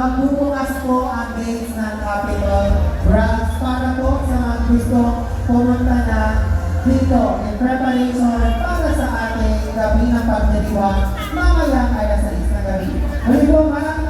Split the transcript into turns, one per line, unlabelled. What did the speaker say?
po ang gates ng Capitol Branch para po sa mga gusto pumunta na dito in preparation para sa ating gabi ng pagdiriwang mamayang alas 6 na gabi. Huli po, maraming